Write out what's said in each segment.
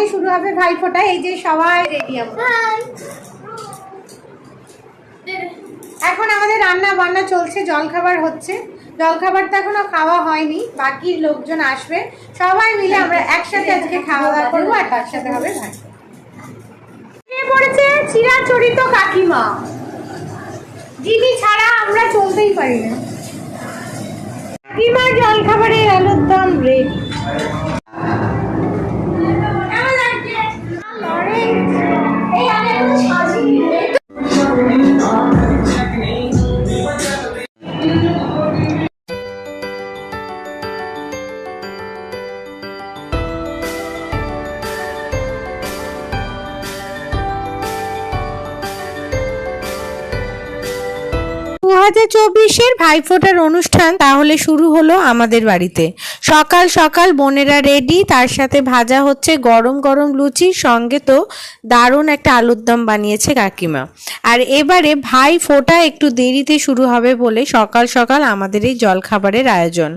আরেকটু শুরু হবে ভাইফোঁটা এই যে সবাই রেডি আমরা। এখন আমাদের রান্না বান্না চলছে জলখাবার হচ্ছে। জলখাবার তো এখনও খাওয়া হয়নি বাকি লোকজন আসবে। সবাই মিলে আমরা একসাথে আজকে খাওয়া দাওয়া করব আর তার সাথে হবে ভাই। পড়েছে? চিরাচরিত কাকিমা। যিনি ছাড়া আমরা চলতেই পারি না। কাকিমা জলখাবারের আলুর দম রেডি হাজার চব্বিশের ভাইফোঁটার অনুষ্ঠান তাহলে শুরু হলো আমাদের বাড়িতে। সকাল সকাল বোনেরা রেডি তার সাথে ভাজা হচ্ছে গরম গরম লুচি, সঙ্গে তো দারুণ একটা আলুর দম বানিয়েছে কাকিমা। আর এবারে ভাই ফোঁটা একটু দেরিতে শুরু হবে বলে সকাল সকাল আমাদের এই জলখাবারের আয়োজন।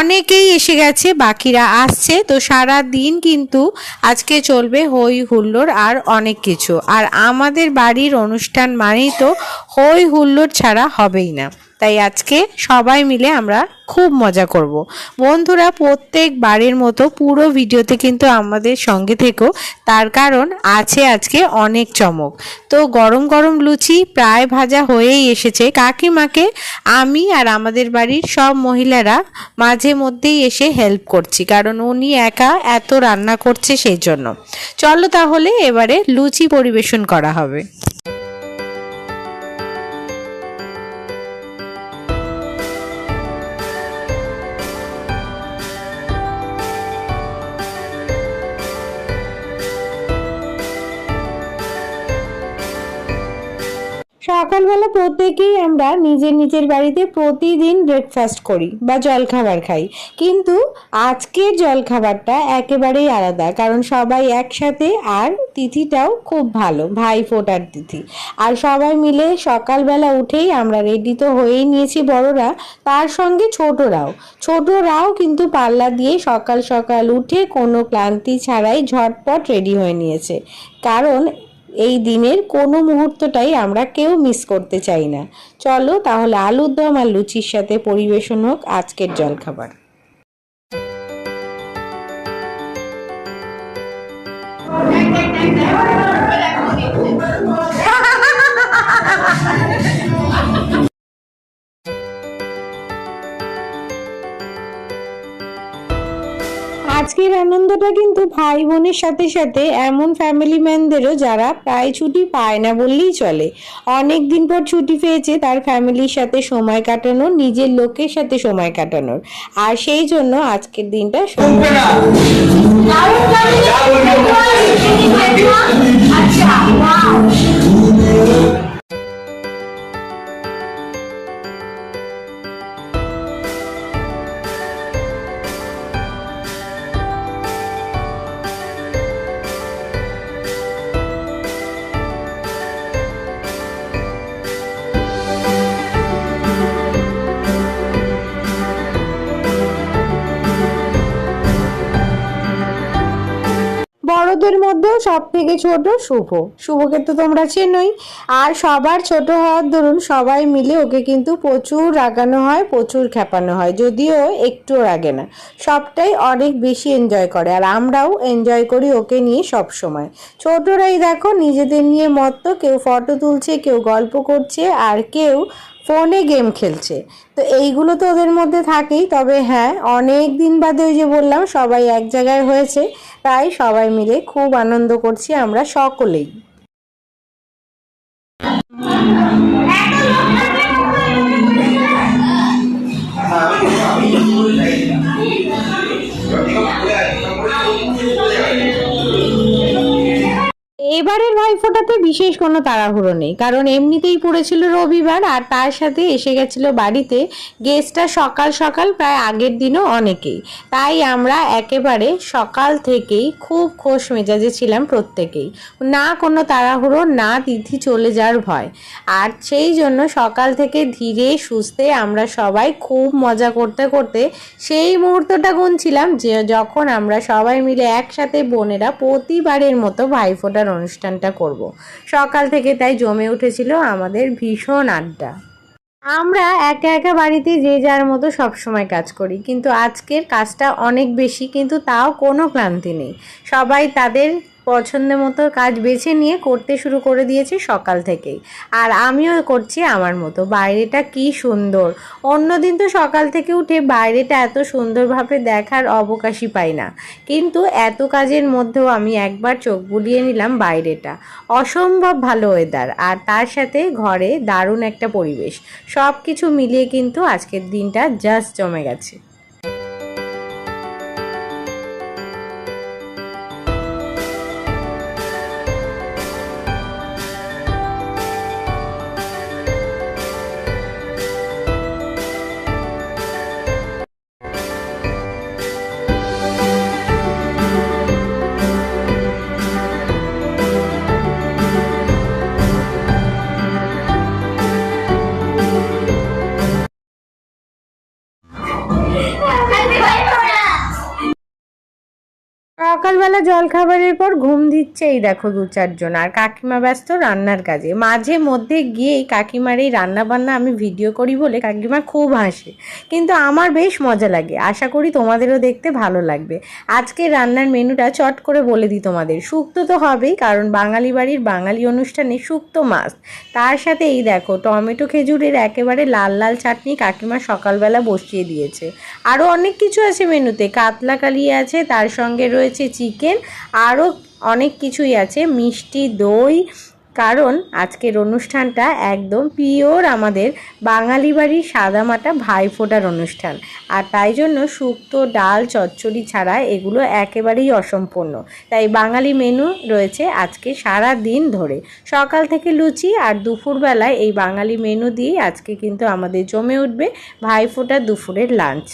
অনেকেই এসে গেছে, বাকিরা আসছে, তো সারা দিন কিন্তু আজকে চলবে হই হুল্লোড় আর অনেক কিছু। আর আমাদের বাড়ির অনুষ্ঠান মানেই তো হই হুল্লোড় ছাড়া হবেই না। তাই আজকে সবাই মিলে আমরা খুব মজা করব। বন্ধুরা, প্রত্যেক বারের মতো পুরো ভিডিওতে কিন্তু আমাদের সঙ্গে থেকো। তার কারণ আছে আজকে অনেক চমক। তো গরম গরম লুচি প্রায় ভাজা হয়েই এসেছে। কাকিমাকে আমি আর আমাদের বাড়ির সব মহিলারা মাঝে মধ্যেই এসে হেল্প করছি। কারণ উনি একা এত রান্না করছে সেই জন্য। চলো তাহলে এবারে লুচি পরিবেশন করা হবে। সকালবেলা প্রত্যেকেই আমরা নিজের নিজের বাড়িতে প্রতিদিন ব্রেকফাস্ট করি বা জলখাবার খাই। কিন্তু আজকের জলখাবারটা একেবারেই আলাদা, কারণ সবাই একসাথে আর তিথিটাও খুব ভালো, ভাই ফোটার তিথি। আর সবাই মিলে সকালবেলা উঠেই আমরা রেডি তো হয়েই নিয়েছি বড়রা, তার সঙ্গে ছোটরাও। ছোটরাও কিন্তু পাল্লা দিয়ে সকাল সকাল উঠে কোনো ক্লান্তি ছাড়াই ঝটপট রেডি হয়ে নিয়েছে। কারণ এই দিনের কোনো মুহূর্তটাই আমরা কেউ মিস করতে চাই না। চলো তাহলে আলুর দম আর লুচির সাথে পরিবেশন হোক আজকের জলখাবার। আজকের আনন্দটা কিন্তু ভাই বোনের সাথে সাথে এমন ফ্যামিলি ম্যানদেরও যারা প্রায় ছুটি পায় না বললেই চলে। অনেক দিন পর ছুটি পেয়েছে তার ফ্যামিলির সাথে সময় কাটানোর নিজের লোকের সাথে সময় কাটানোর। আর সেই জন্য আজকের দিনটা মধ্যেও সব থেকে ছোট শুভ। শুভকে তো তোমরা চেনোই। আর সবার ছোট হওয়ার দরুন সবাই মিলে ওকে কিন্তু প্রচুর রাগানো হয়, প্রচুর খেপানো হয়। যদিও একটুও রাগে না। সবটাই অনেক বেশি এনজয় করে। আর আমরাও এনজয় করি ওকে নিয়ে সব সময়। ছোটরাই দেখো নিজেদের নিয়ে মত্ত, কেউ ফটো তুলছে, কেউ গল্প করছে, আর কেউ ফোনে গেম খেলছে। তো এইগুলো তো ওদের মধ্যে থাকেই, তবে হ্যাঁ অনেক দিন বাদে ওই যে বললাম, সবাই এক জায়গায় হয়েছে, তাই সবাই মিলে খুব আনন্দ করছি আমরা সকলেই। এবারের ভাইফোঁটাতে বিশেষ কোনো তাড়াহুড়ো নেই, কারণ এমনিতেই পড়েছিল রবিবার আর তার সাথে এসে গেছিল বাড়িতে গেস্টটা সকাল সকাল প্রায় আগের দিনও অনেকেই। তাই আমরা একেবারে সকাল থেকেই খুব খোশ মেজাজে ছিলাম প্রত্যেকেই। না কোনো তাড়াহুড়ো, না তিথি চলে যাওয়ার ভয়। আর সেই জন্য সকাল থেকে ধীরে সুস্থে আমরা সবাই খুব মজা করতে করতে সেই মুহূর্তটা গুনছিলাম যে যখন আমরা সবাই মিলে একসাথে বোনেরা প্রতিবারের মতো ভাইফোঁটার অনুষ্ঠানটা করব। সকাল থেকে তাই জমে উঠেছিল আমাদের ভীষণ আড্ডা আমরা একা একা বাড়িতে যে যার মতো সবসময় কাজ করি, কিন্তু আজকের কাজটা অনেক বেশি, কিন্তু তাও কোনো ক্লান্তি নেই সবাই তাদের পছন্দের মতো কাজ বেছে নিয়ে করতে শুরু করে দিয়েছে সকাল থেকেই। আর আমিও করছি আমার মতো। বাইরেটা কি সুন্দর। অন্যদিন তো সকাল থেকে উঠে বাইরেটা এত সুন্দরভাবে দেখার অবকাশই পাই না। কিন্তু এত কাজের মধ্যেও আমি একবার চোখ বুলিয়ে নিলাম বাইরেটা। অসম্ভব ভালো ওয়েদার আর তার সাথে ঘরে দারুণ একটা পরিবেশ। সব কিছু মিলিয়ে কিন্তু আজকের দিনটা জাস্ট জমে গেছে। সকালবেলা জল খাবারের পর ঘুম দিচ্ছে এই দেখো দু চারজন। আর কাকিমা ব্যস্ত রান্নার কাজে। মাঝে মধ্যে গিয়েই কাকিমার এই রান্না বান্না আমি ভিডিও করি বলে কাকিমা খুব হাসে। কিন্তু আমার বেশ মজা লাগে। আশা করি তোমাদেরও দেখতে ভালো লাগবে। আজকে রান্নার মেনুটা চট করে বলে দিই তোমাদের। শুক্তো তো হবেই, কারণ বাঙালি বাড়ির বাঙালি অনুষ্ঠানে শুক্তো মাছ তার সাথে এই দেখো, টমেটো খেজুরের একেবারে লাল লাল চাটনি কাকিমা সকালবেলা বসিয়ে দিয়েছে। আরও অনেক কিছু আছে মেনুতে। কাতলা কালিয়ে আছে, তার সঙ্গে রয়েছে চিকেন আরও অনেক কিছুই আছে, মিষ্টি, দই, কারণ আজকের অনুষ্ঠানটা একদম পিওর আমাদের বাঙালি বাড়ির সাদামাটা ভাইফোঁটার অনুষ্ঠান। আর তাই জন্য শুক্তো, ডাল, চচ্চড়ি ছাড়া এগুলো একেবারেই অসম্পূর্ণ। তাই বাঙালি মেনু রয়েছে আজকে সারা দিন ধরে। সকাল থেকে লুচি আর দুপুরবেলায় এই বাঙালি মেনু দিয়েই আজকে কিন্তু আমাদের জমে উঠবে ভাইফোঁটার দুপুরের লাঞ্চ।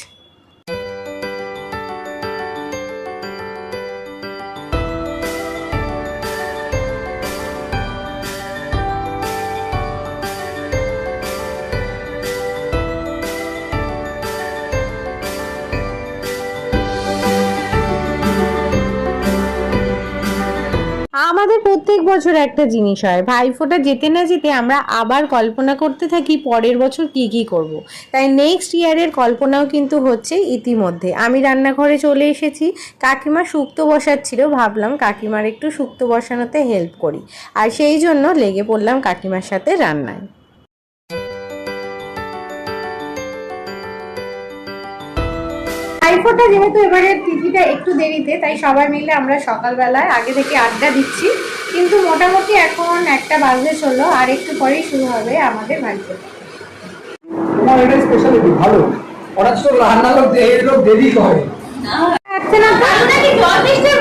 প্রত্যেক বছর একটা জিনিস হয়। ভাইফোঁটা যেতে না যেতে আমরা আবার কল্পনা করতে থাকি পরের বছর কি কি করব। তাই নেক্সট ইয়ারের কল্পনাও কিন্তু হচ্ছে ইতিমধ্যে। আমি রান্নাঘরে চলে এসেছি, কাকিমা শুক্তো বসাচ্ছিল, ভাবলাম কাকিমার একটু শুক্তো বসানোতে হেল্প করি। আর সেই জন্য লেগে পড়লাম কাকিমার সাথে রান্নায়। আইফোনটা যেহেতু এবারে তিথিটা একটু দেরিতে, তাই সবাই মিলে আমরা সকালবেলায় আগে থেকে আড্ডা দিচ্ছি। কিন্তু মোটামুটি এখন একটা বাজে চলো আর একটু পরেই শুরু হবে আমাদের ভাগ্য তোমার এটা স্পেশালিটি ভালো। তো রান্না লোক দেরি করে। কি না। না